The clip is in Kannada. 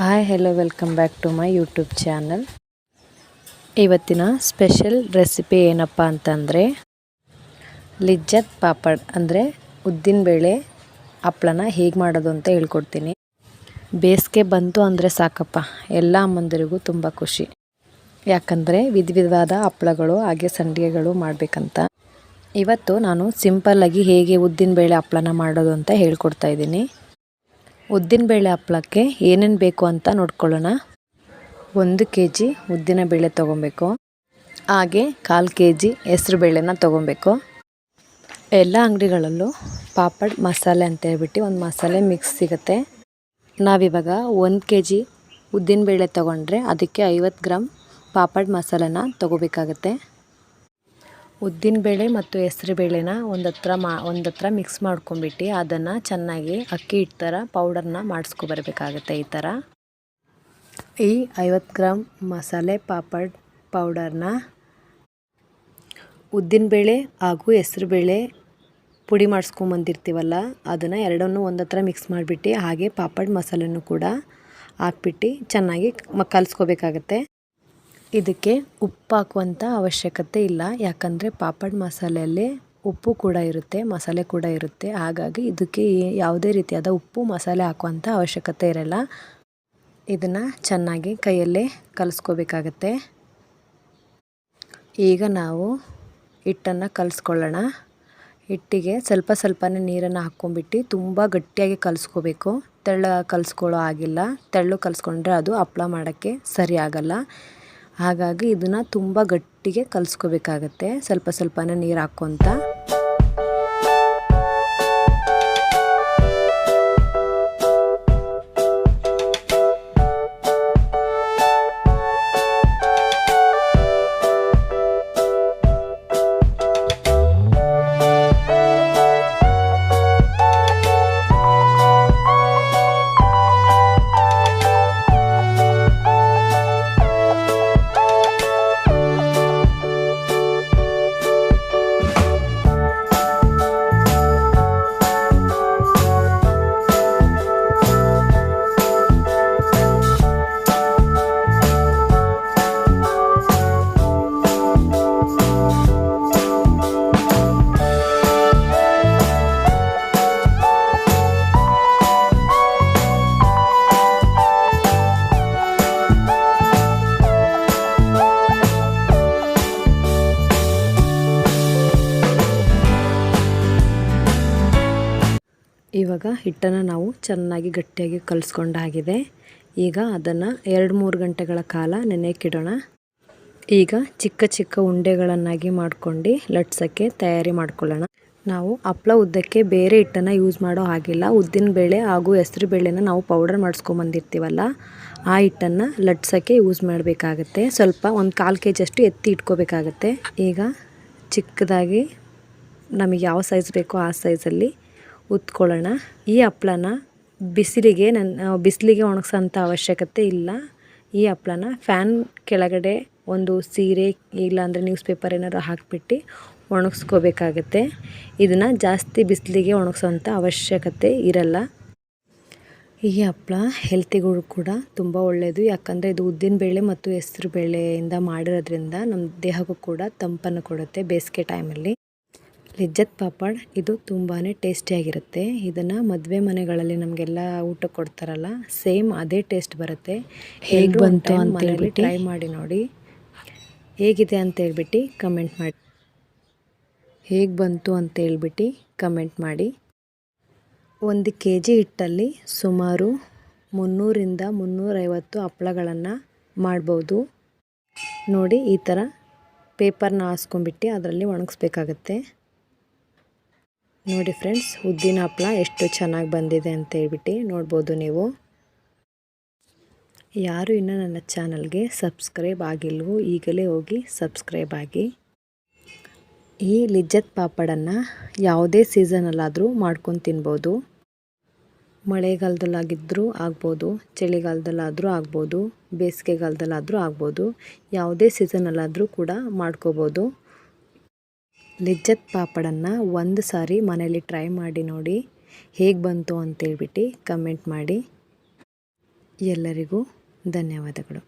Hi hello welcome back to my YouTube channel ಇವತ್ತಿನ ಸ್ಪೆಷಲ್ ರೆಸಿಪಿ ಏನಪ್ಪ ಅಂತಂದರೆ ಲಿಜ್ಜತ್ ಪಾಪಡ್, ಅಂದರೆ ಉದ್ದಿನಬೇಳೆ ಹಪ್ಪಳನ ಹೇಗೆ ಮಾಡೋದು ಅಂತ ಹೇಳ್ಕೊಡ್ತೀನಿ. ಬೇಸಿಗೆ ಬಂತು ಅಂದರೆ ಸಾಕಪ್ಪ, ಎಲ್ಲ ಅಮ್ಮಂದಿರಿಗೂ ತುಂಬ ಖುಷಿ. ಯಾಕಂದರೆ ವಿಧ ವಿಧವಾದ ಹಪ್ಪಳಗಳು ಹಾಗೆ ಸಂಡಿಗೆಗಳು ಮಾಡಬೇಕಂತ. ಇವತ್ತು ನಾನು ಸಿಂಪಲ್ಲಾಗಿ ಹೇಗೆ ಉದ್ದಿನಬೇಳೆ ಹಪ್ಪಳನ ಮಾಡೋದು ಅಂತ ಹೇಳ್ಕೊಡ್ತಾ ಇದ್ದೀನಿ. ಉದ್ದಿನಬೇಳೆ ಹಪ್ಪಳಕ್ಕೆ ಏನೇನು ಬೇಕು ಅಂತ ನೋಡ್ಕೊಳ್ಳೋಣ. ಒಂದು ಕೆ ಜಿ ಉದ್ದಿನಬೇಳೆ ತೊಗೊಬೇಕು. ಹಾಗೆ ಕಾಲು ಕೆ ಜಿ ಹೆಸ್ರುಬೇಳೆನ ತೊಗೊಬೇಕು. ಎಲ್ಲ ಅಂಗಡಿಗಳಲ್ಲೂ ಪಾಪಡ್, ಮಸಾಲೆ ಅಂತ ಹೇಳ್ಬಿಟ್ಟು ಒಂದು ಮಸಾಲೆ ಮಿಕ್ಸ್ ಸಿಗುತ್ತೆ. ನಾವಿವಾಗ ಒಂದು ಕೆ ಜಿ ಉದ್ದಿನಬೇಳೆ ತೊಗೊಂಡ್ರೆ ಅದಕ್ಕೆ ಐವತ್ತು ಗ್ರಾಮ್ ಪಾಪಡ್ ಮಸಾಲೆನ ತೊಗೋಬೇಕಾಗತ್ತೆ. ಉದ್ದಿನಬೇಳೆ ಮತ್ತು ಹೆಸ್ರುಬೇಳೆನ ಬೇಳೆನ ಒಂದತ್ರ ಮಾ, ಒಂದತ್ರ ಮಿಕ್ಸ್ ಮಾಡ್ಕೊಂಬಿಟ್ಟು ಅದನ್ನು ಚೆನ್ನಾಗಿ ಅಕ್ಕಿ ಹಿಟ್ಟು ಥರ ಪೌಡರ್ನ ಮಾಡಿಸ್ಕೊಬರ್ಬೇಕಾಗತ್ತೆ ಈ ಥರ ಈ ಐವತ್ತು ಗ್ರಾಮ್ ಮಸಾಲೆ ಪಾಪಡ್ ಪೌಡರ್ನ ಉದ್ದಿನಬೇಳೆ ಹಾಗೂ ಹೆಸ್ರುಬೇಳೆ ಪುಡಿ ಮಾಡಿಸ್ಕೊಂಬಂದಿರ್ತೀವಲ್ಲ ಅದನ್ನು ಎರಡನ್ನೂ ಒಂದತ್ರ ಮಿಕ್ಸ್ ಮಾಡಿಬಿಟ್ಟು ಹಾಗೆ ಪಾಪಡ್ ಮಸಾಲೆನೂ ಕೂಡ ಹಾಕ್ಬಿಟ್ಟು ಚೆನ್ನಾಗಿ ಮ, ಕಲಿಸ್ಕೋಬೇಕಾಗತ್ತೆ. ಇದಕ್ಕೆ ಉಪ್ಪು ಹಾಕುವಂಥ ಅವಶ್ಯಕತೆ ಇಲ್ಲ. ಯಾಕಂದರೆ ಪಾಪಡ್ ಮಸಾಲೆಯಲ್ಲಿ ಉಪ್ಪು ಕೂಡ ಇರುತ್ತೆ, ಮಸಾಲೆ ಕೂಡ ಇರುತ್ತೆ. ಹಾಗಾಗಿ ಇದಕ್ಕೆ ಯಾವುದೇ ರೀತಿಯಾದ ಉಪ್ಪು, ಮಸಾಲೆ ಹಾಕುವಂಥ ಅವಶ್ಯಕತೆ ಇರಲ್ಲ. ಇದನ್ನು ಚೆನ್ನಾಗಿ ಕೈಯಲ್ಲೇ ಕಲಿಸ್ಕೋಬೇಕಾಗತ್ತೆ. ಈಗ ನಾವು ಹಿಟ್ಟನ್ನು ಕಲಿಸ್ಕೊಳ್ಳೋಣ. ಹಿಟ್ಟಿಗೆ ಸ್ವಲ್ಪ ಸ್ವಲ್ಪನೇ ನೀರನ್ನು ಹಾಕ್ಕೊಂಡ್ಬಿಟ್ಟು ತುಂಬ ಗಟ್ಟಿಯಾಗಿ ಕಲಿಸ್ಕೋಬೇಕು. ತೆಳ್ಳ ಕಲಿಸ್ಕೊಳ್ಳೋ ಆಗಿಲ್ಲ ತೆಳ್ಳು ಕಲಿಸ್ಕೊಂಡ್ರೆ ಅದು ಹಪ್ಳ ಮಾಡೋಕ್ಕೆ ಸರಿ ಆಗಲ್ಲ ಹಾಗಾಗಿ ಇದನ್ನು ತುಂಬ ಗಟ್ಟಿಗೆ ಕಲಿಸ್ಕೋಬೇಕಾಗತ್ತೆ. ಸ್ವಲ್ಪ ಸ್ವಲ್ಪನೇ ನೀರು ಹಾಕ್ಕೊತ. ಇವಾಗ ಹಿಟ್ಟನ್ನು ನಾವು ಚೆನ್ನಾಗಿ ಗಟ್ಟಿಯಾಗಿ ಕಲಿಸ್ಕೊಂಡಾಗಿದೆ. ಈಗ ಅದನ್ನು ಎರಡು ಮೂರು ಗಂಟೆಗಳ ಕಾಲ ನೆನೆಯಕ್ಕಿಡೋಣ ಈಗ ಚಿಕ್ಕ ಚಿಕ್ಕ ಉಂಡೆಗಳನ್ನಾಗಿ ಮಾಡ್ಕೊಂಡು ಲಟ್ಸೋಕ್ಕೆ ತಯಾರಿ ಮಾಡ್ಕೊಳ್ಳೋಣ. ನಾವು ಹಪ್ಳ ಉದ್ದಕ್ಕೆ ಬೇರೆ ಹಿಟ್ಟನ್ನು ಯೂಸ್ ಮಾಡೋ ಹಾಗಿಲ್ಲ. ಉದ್ದಿನ ಬೇಳೆ ಹಾಗೂ ಹೆಸ್ರು ಬೇಳೆನ ನಾವು ಪೌಡರ್ ಮಾಡಿಸ್ಕೊಂಬಂದಿರ್ತೀವಲ್ಲ ಆ ಹಿಟ್ಟನ್ನು ಲಟ್ಸೋಕ್ಕೆ ಯೂಸ್ ಮಾಡಬೇಕಾಗತ್ತೆ. ಸ್ವಲ್ಪ ಒಂದು ಕಾಲು ಕೆ ಜಿಯಷ್ಟು ಎತ್ತಿ ಇಟ್ಕೋಬೇಕಾಗತ್ತೆ. ಈಗ ಚಿಕ್ಕದಾಗಿ ನಮಗೆ ಯಾವ ಸೈಜ್ ಬೇಕೋ ಆ ಸೈಜಲ್ಲಿ ಉತ್ಕೊಳ್ಳೋಣ. ಈ ಹಪ್ಳನ ಬಿಸಿಲಿಗೆ ನನ್ನ ಬಿಸಿಲಿಗೆ ಒಣಗಿಸೋಂಥ ಅವಶ್ಯಕತೆ ಇಲ್ಲ. ಈ ಹಪ್ಳನ ಫ್ಯಾನ್ ಕೆಳಗಡೆ ಒಂದು ಸೀರೆ ಇಲ್ಲಾಂದರೆ ನ್ಯೂಸ್ ಪೇಪರ್ ಏನಾದ್ರು ಹಾಕಿಬಿಟ್ಟು ಒಣಗಿಸ್ಕೋಬೇಕಾಗತ್ತೆ. ಇದನ್ನು ಜಾಸ್ತಿ ಬಿಸಿಲಿಗೆ ಒಣಗಿಸೋಂಥ ಅವಶ್ಯಕತೆ ಇರಲ್ಲ. ಈ ಹಪ್ಪಳ ಹೆಲ್ತಿಗಳು ಕೂಡ ತುಂಬ ಒಳ್ಳೆಯದು ಯಾಕಂದರೆ ಇದು ಉದ್ದಿನ ಬೇಳೆ ಮತ್ತು ಹೆಸರು ಬೇಳೆಯಿಂದ ಮಾಡಿರೋದ್ರಿಂದ ನಮ್ಮ ದೇಹಕ್ಕೂ ಕೂಡ ತಂಪನ್ನು ಕೊಡುತ್ತೆ ಬೇಸಿಗೆ ಟೈಮಲ್ಲಿ ಲಿಜ್ಜತ್ ಪಾಪಡ್ ಇದು ತುಂಬಾ ಟೇಸ್ಟಿಯಾಗಿರುತ್ತೆ ಇದನ್ನು ಮದುವೆ ಮನೆಗಳಲ್ಲಿ ನಮಗೆಲ್ಲ ಊಟ ಕೊಡ್ತಾರಲ್ಲ ಸೇಮ್ ಅದೇ ಟೇಸ್ಟ್ ಬರುತ್ತೆ. ಹೇಗೆ ಬಂತು ಅಂತ ಹೇಳಿ ಟ್ರೈ ಮಾಡಿ ನೋಡಿ. ಹೇಗಿದೆ ಅಂತ ಹೇಳ್ಬಿಟ್ಟು ಕಮೆಂಟ್ ಮಾಡಿ. ಹೇಗೆ ಬಂತು ಅಂತ ಹೇಳ್ಬಿಟ್ಟು ಕಮೆಂಟ್ ಮಾಡಿ. ಒಂದು ಕೆ ಜಿ ಹಿಟ್ಟಲ್ಲಿ ಸುಮಾರು ಮುನ್ನೂರಿಂದ ಮುನ್ನೂರೈವತ್ತು ಹಪ್ಪಳಗಳನ್ನು ಮಾಡ್ಬೋದು. ನೋಡಿ ಈ ಥರ ಪೇಪರ್ನ ಹಾಸ್ಕೊಂಬಿಟ್ಟು ಅದರಲ್ಲಿ ಒಣಗಿಸ್ಬೇಕಾಗತ್ತೆ. ನೋಡಿ ಫ್ರೆಂಡ್ಸ್, ಉದ್ದಿನ ಹಪ್ಪಳ ಎಷ್ಟು ಚೆನ್ನಾಗಿ ಬಂದಿದೆ ಅಂತ ಹೇಳ್ಬಿಟ್ಟು ನೋಡ್ಬೋದು ನೀವು. ಯಾರು ಇನ್ನೂ ನನ್ನ ಚಾನಲ್ಗೆ ಸಬ್ಸ್ಕ್ರೈಬ್ ಆಗಿಲ್ವೋ, ಈಗಲೇ ಹೋಗಿ ಸಬ್ಸ್ಕ್ರೈಬ್ ಆಗಿ. ಈ ಲಿಜ್ಜತ್ ಪಾಪಡನ್ನು ಯಾವುದೇ ಸೀಸನಲ್ಲಾದರೂ ಮಾಡ್ಕೊಂಡು ತಿನ್ಬೋದು. ಮಳೆಗಾಲದಲ್ಲಾಗಿದ್ದರೂ ಆಗ್ಬೋದು, ಚಳಿಗಾಲದಲ್ಲಾದರೂ ಆಗ್ಬೋದು, ಬೇಸಿಗೆಗಾಲದಲ್ಲಾದರೂ ಆಗ್ಬೋದು, ಯಾವುದೇ ಸೀಸನಲ್ಲಾದರೂ ಕೂಡ ಮಾಡ್ಕೋಬೋದು. ಲಿಜ್ಜತ್ ಪಾಪಡನ್ನು ಒಂದು ಸಾರಿ ಮನೇಲಿ ಟ್ರೈ ಮಾಡಿ ನೋಡಿ ಹೇಗೆ ಬಂತು ಅಂತೇಳ್ಬಿಟ್ಟು ಕಮೆಂಟ್ ಮಾಡಿ. ಎಲ್ಲರಿಗೂ ಧನ್ಯವಾದಗಳು.